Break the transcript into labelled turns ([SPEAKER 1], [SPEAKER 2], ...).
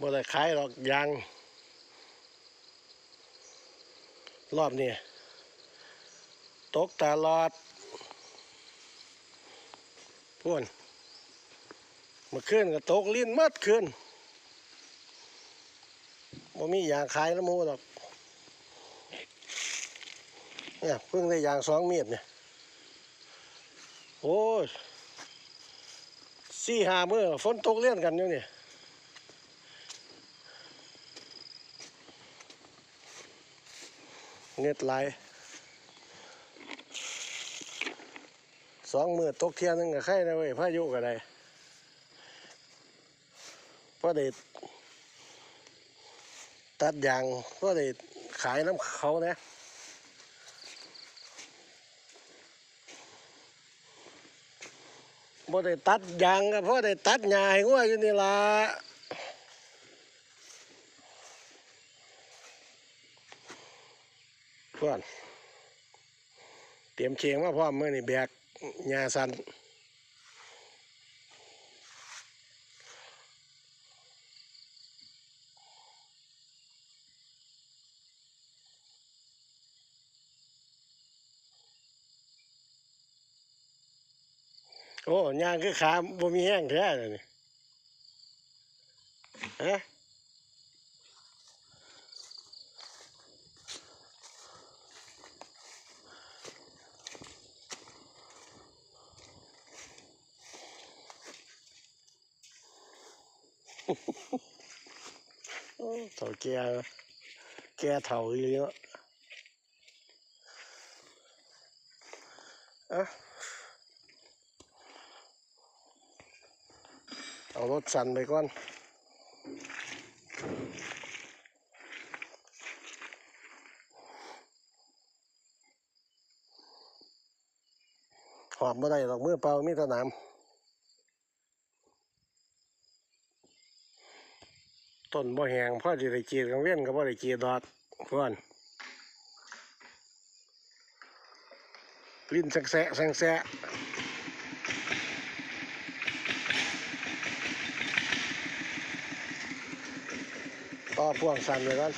[SPEAKER 1] บ่ได้ขายหรอกยาง รอบนี้ตกตลอดพ่วนเมื่อคืนก็ตกลิ้นมัดคืนบ่มียางขายน้ำหมูหรอกเนี่ยเพิ่งได้ยางสองเมียดเนี่ย โอ้ยสี่ห้ามือฝนตกเลี่ยนกันอยู่เนี่ย เน็ดไหลสองมือตกเทียนหนึงกับใครนะเว้ยพายุก็ได้เพราะได้ตัดยางพราะได้ขายน้ำเขานะบ่ได้ตัดยางก็เพราะได้ตัดหญ้าให้งัวอยู่นี่ละ เพื่อน เตรียมเคียงมาพร้อมมื้อนี่แบกหญ้าสันโอ้หญ้าคือขาบ่มีแห้งแท้เลยนี่ฮะ เฒ่าแก่แก่เฒ่าอีหลีเนาะอะเอารถสั่นไปก่อนหอบมาได้หรอกมือเปล่ามีแตะน้ ต้นบ่แหงพ่อจะได้กรีดกังเวียนก็บ่ได้กรีดดอดเพื่อนลิ้นแสะแสะแสงแสะต่อพ่วงสั่นไปก่อน